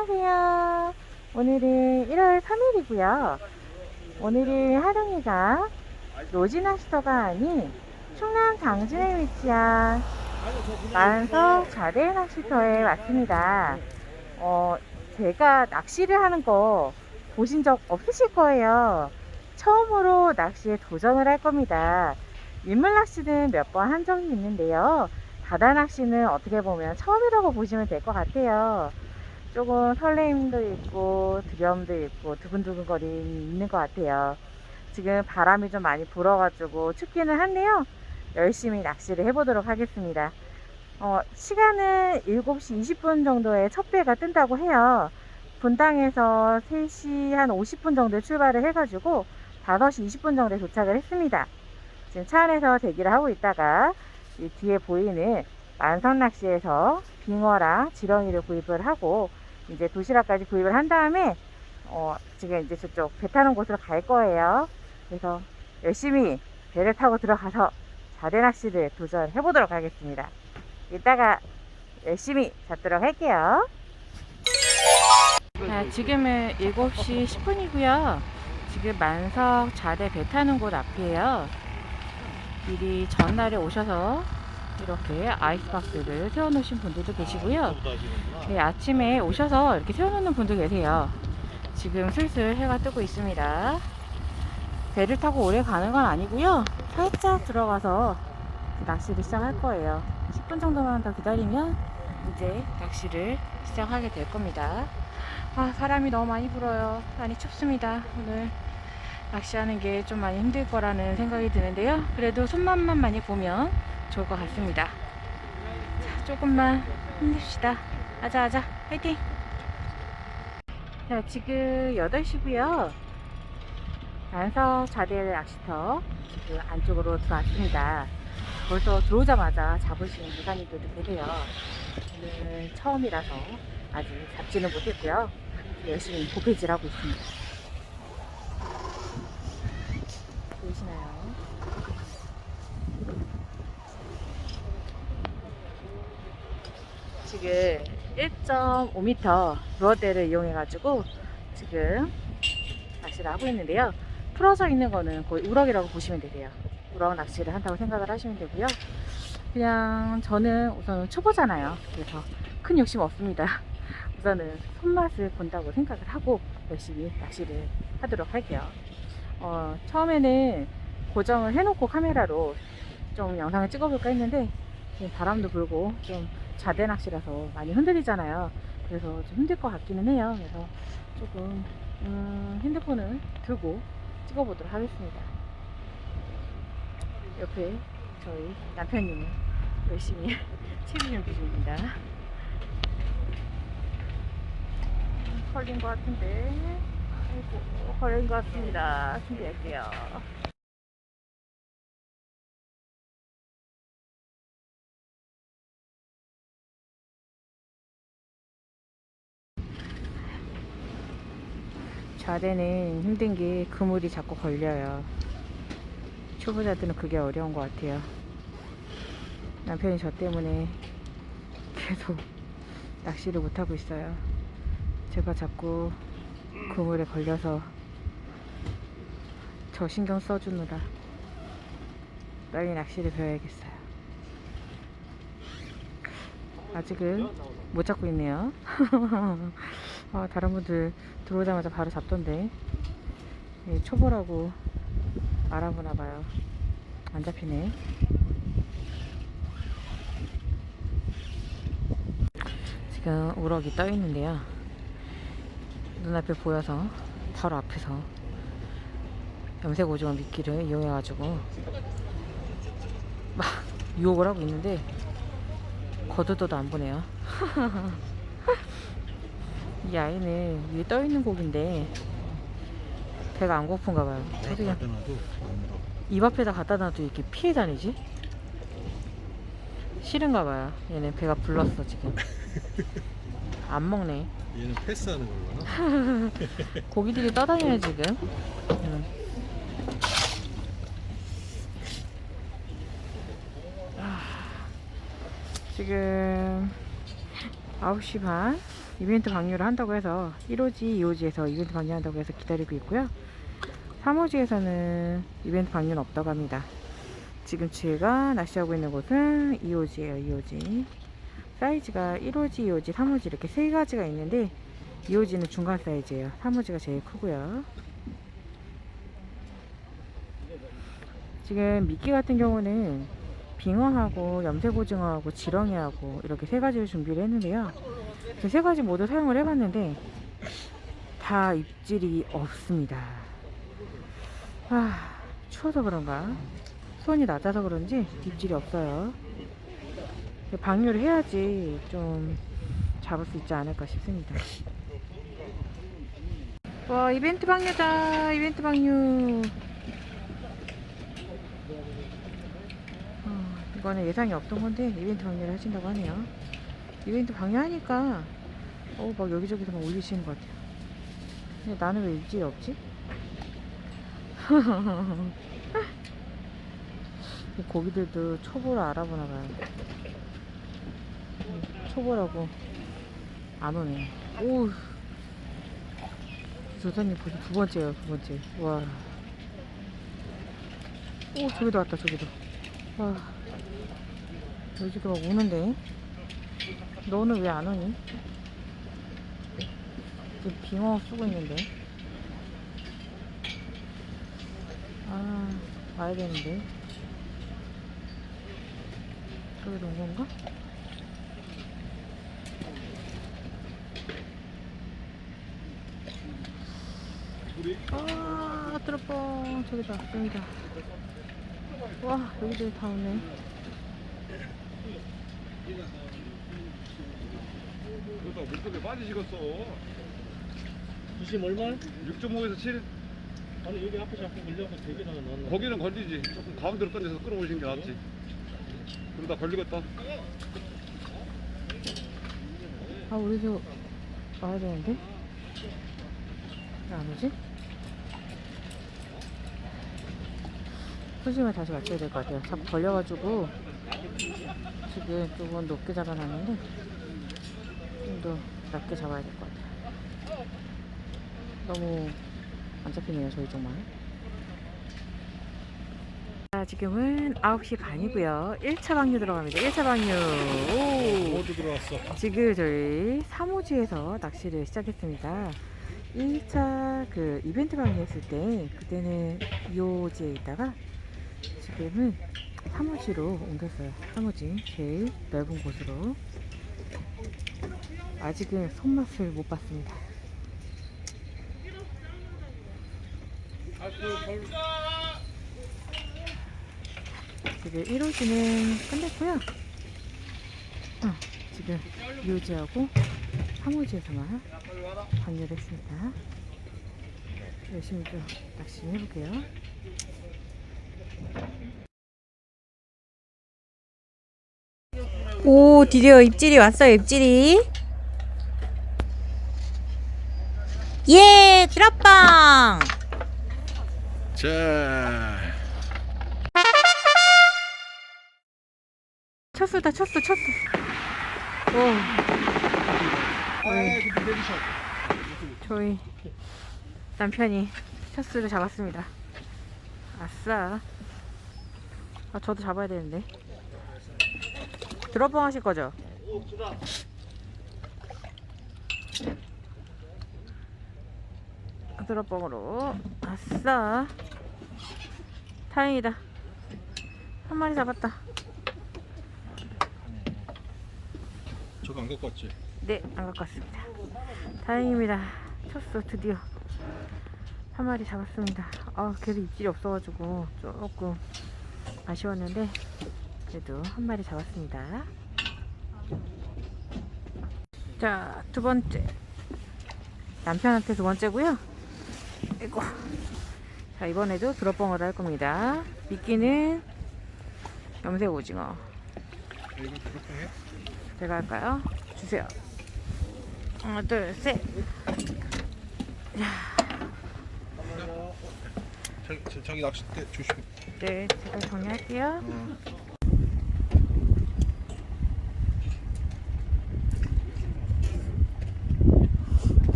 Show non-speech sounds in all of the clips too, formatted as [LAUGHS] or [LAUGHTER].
안녕하세요. 오늘은 1월 3일이고요. 오늘은 하동이가 노지낚시터가 아닌 충남 당진에 위치한 만석 좌대 낚시터에 왔습니다. 어, 제가 낚시를 하는 거 보신 적 없으실 거예요. 처음으로 낚시에 도전을 할 겁니다. 민물 낚시는 몇 번 한 적이 있는데요. 바다 낚시는 어떻게 보면 처음이라고 보시면 될 것 같아요. 조금 설레임도 있고 두려움도 있고 두근두근거림이 있는 것 같아요. 지금 바람이 좀 많이 불어가지고 춥기는 한데요. 열심히 낚시를 해보도록 하겠습니다. 어, 시간은 7시 20분 정도에 첫 배가 뜬다고 해요. 분당에서 3시 한 50분 정도에 출발을 해가지고 5시 20분 정도에 도착을 했습니다. 지금 차 안에서 대기를 하고 있다가 이 뒤에 보이는 만선낚시에서 빙어랑 지렁이를 구입을 하고 이제 도시락까지 구입을 한 다음에 어, 지금 이제 저쪽 배 타는 곳으로 갈 거예요. 그래서 열심히 배를 타고 들어가서 자대 낚시를 도전해 보도록 하겠습니다. 이따가 열심히 잡도록 할게요. 자, 지금은 7시 10분이고요. 지금 만석 자대 배 타는 곳 앞이에요. 미리 전날에 오셔서 이렇게 아이스박스를 세워놓으신 분들도 계시고요. 네, 아침에 오셔서 이렇게 세워놓는 분도 계세요. 지금 슬슬 해가 뜨고 있습니다. 배를 타고 오래 가는 건 아니고요. 살짝 들어가서 낚시를 시작할 거예요. 10분 정도만 더 기다리면 이제 낚시를 시작하게 될 겁니다. 아, 바람이 너무 많이 불어요. 많이 춥습니다. 오늘 낚시하는 게 좀 많이 힘들 거라는 생각이 드는데요. 그래도 손맛만 많이 보면 좋을 것 같습니다. 자, 조금만 힘냅시다. 아자, 아자, 화이팅! 자, 지금 8시고요. 안석 자대 낚시터 지금 안쪽으로 들어왔습니다. 벌써 들어오자마자 잡으시는 무사님들도 계세요. 오늘 처음이라서 아직 잡지는 못했고요. 열심히 고패질하고 있습니다. 보이시나요? 지금 1.5m 루어대를 이용해 가지고 지금 낚시를 하고 있는데요. 풀어져 있는 거는 거의 우럭이라고 보시면 되세요. 우럭 낚시를 한다고 생각을 하시면 되고요. 그냥 저는 우선 초보잖아요. 그래서 큰 욕심 없습니다. [LAUGHS] 우선은 손맛을 본다고 생각을 하고 열심히 낚시를 하도록 할게요. 어, 처음에는 고정을 해놓고 카메라로 좀 영상을 찍어볼까 했는데 지금 바람도 불고 좀 자대 낚시라서 많이 흔들리잖아요. 그래서 좀 힘들 것 같기는 해요. 그래서 조금 음, 핸드폰을 들고 찍어보도록 하겠습니다. 옆에 저희 남편님은 열심히 [LAUGHS] 채비 준비 중입니다. 걸린 것 같은데. 아이고, 걸린 것 같습니다. 준비할게요. 좌대는 힘든 게 그물이 자꾸 걸려요. 초보자들은 그게 어려운 것 같아요. 남편이 저 때문에 계속 [LAUGHS] 낚시를 못하고 있어요. 제가 자꾸 그물에 걸려서 저 신경 써주느라 빨리 낚시를 배워야겠어요. 아직은 못 잡고 있네요. [LAUGHS] 아, 다른 분들 들어오자마자 바로 잡던데 예, 초보라고 알아보나 봐요. 안 잡히네. 지금 우럭이 떠 있는데요. 눈앞에 보여서 바로 앞에서 염색 오징어 미끼를 이용해가지고 막 유혹을 하고 있는데 거두도도 안 보네요. [LAUGHS] 이 아이는 위에 떠 있는 고기인데 배가 안 고픈가 봐요. 어떻게 안 물어. 입 앞에다 갖다 놔도 이렇게 피해 다니지? 싫은가 봐요. 얘는 배가 불렀어 지금. [LAUGHS] 안 먹네. 얘는 패스하는 걸로 [LAUGHS] 고기들이 떠다녀요 지금. 음. 아, 지금 9시 반 이벤트 방류를 한다고 해서 1호지, 2호지에서 이벤트 방류한다고 해서 기다리고 있고요. 3호지에서는 이벤트 방류는 없다고 합니다. 지금 제가 낚시하고 있는 곳은 2호지예요, 2호지. 사이즈가 1호지, 2호지, 3호지 이렇게 세 가지가 있는데 2호지는 중간 사이즈예요. 3호지가 제일 크고요. 지금 미끼 같은 경우는 빙어하고 염색오징어하고 지렁이하고 이렇게 세 가지를 준비를 했는데요. 그세 가지 모두 사용을 해봤는데 다 입질이 없습니다. 아 추워서 그런가 손이 낮아서 그런지 입질이 없어요. 방류를 해야지 좀 잡을 수 있지 않을까 싶습니다. 와 이벤트 방류다 이벤트 방류. 어, 이거는 예상이 없던 건데 이벤트 방류를 하신다고 하네요. 이벤트 방류하니까 어, 막 여기저기서 막 올리시는 것 같아요. 근데 나는 왜 입질이 없지? [LAUGHS] 이 고기들도 초보를 알아보나 봐요. 음, 초보라고 안 오네. 오, 조사님 벌써 두 번째요, 두 번째. 와. 오, 저기도 왔다, 저기도. 와. 여기도 막 오는데. 너는 왜 안 오니? 지금 빙어 쓰고 있는데. 아, 와야 되는데. 저기도 온 건가? 아, 들어뻥. 저기다, 저기다. 와, 여기도 다 오네. 그러다 물속에 빠지시겠어. 주심 얼마? 6.5에서 7. 아니 여기 앞에 자꾸 걸려서 되게 나왔나? 거기는 걸리지. 조금 가운데로 던져서 끌어오시는 게 낫지. 그러다 걸리겠다. 아, 우리도 와야 되는데? 왜 안 오지? 수심을 다시 맞춰야 될 것 같아요. 자꾸 걸려가지고 지금 조금 높게 잡아놨는데 좀더 낮게 잡아야 될 것 같아요. 너무 안 잡히네요, 저희 정말. 자, 지금은 9시 반이고요. 1차 방류 들어갑니다. 1차 방류. 오! 모두 들어왔어. 지금 저희 3호지에서 낚시를 시작했습니다. 1차 그 이벤트 방류 했을 때 그때는 2호지에 있다가 지금은 3호지로 옮겼어요. 3호지 제일 넓은 곳으로 아직은 손맛을 못 봤습니다. 지금 1호지는 끝냈고요. 어, 지금 2호지하고 3호지에서만 방류를 했습니다. 열심히 좀 낚시 해볼게요. 오, 드디어 입질이 왔어요, 입질이. 예, 드랍방! 자. 쳤수다, 쳤어, 쳤어. 오. 저희, 저희 남편이 쳤수를 잡았습니다. 아싸. 아, 저도 잡아야 되는데. 드롭봉 하실 거죠? 드롭봉으로. 아싸. 다행이다. 한 마리 잡았다. 저거 안 갖고 왔지? 네, 안 갖고 왔습니다. 다행입니다. 쳤어, 드디어. 한 마리 잡았습니다. 아, 계속 입질이 없어가지고 조금 아쉬웠는데, 그래도 한 마리 잡았습니다. 자, 두 번째. 남편한테 두 번째고요. 이거. 자, 이번에도 드롭봉을 할 겁니다. 미끼는 염색 오징어. 이거? 제가 할까요? 주세요. 하나, 둘, 셋. 자- 자기 낚싯대 조심. 네, 제가 정리할게요.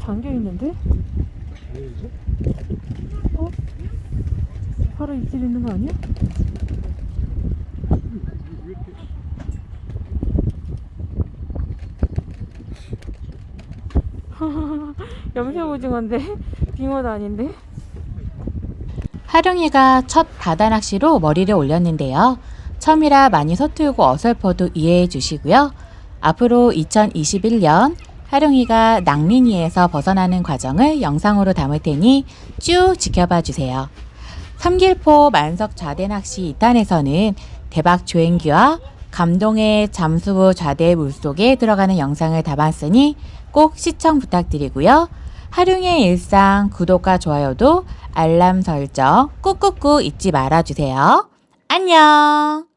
잠겨 있는데? 어? 바로 입질 있는 거 아니야? [LAUGHS] 염색 오징어인데 빙어도 아닌데? 하룡이가 첫 바다 낚시로 머리를 올렸는데요. 처음이라 많이 서툴고 어설퍼도 이해해 주시고요. 앞으로 2021년 하룡이가 낭린이에서 벗어나는 과정을 영상으로 담을 테니 쭉 지켜봐 주세요. 삼길포 만석 좌대 낚시 2탄에서는 대박 조행기와 감동의 잠수부 좌대 물속에 들어가는 영상을 담았으니 꼭 시청 부탁드리고요. 하룡의 일상 구독과 좋아요도 알람 설정 꾹꾹꾹 잊지 말아주세요. 안녕!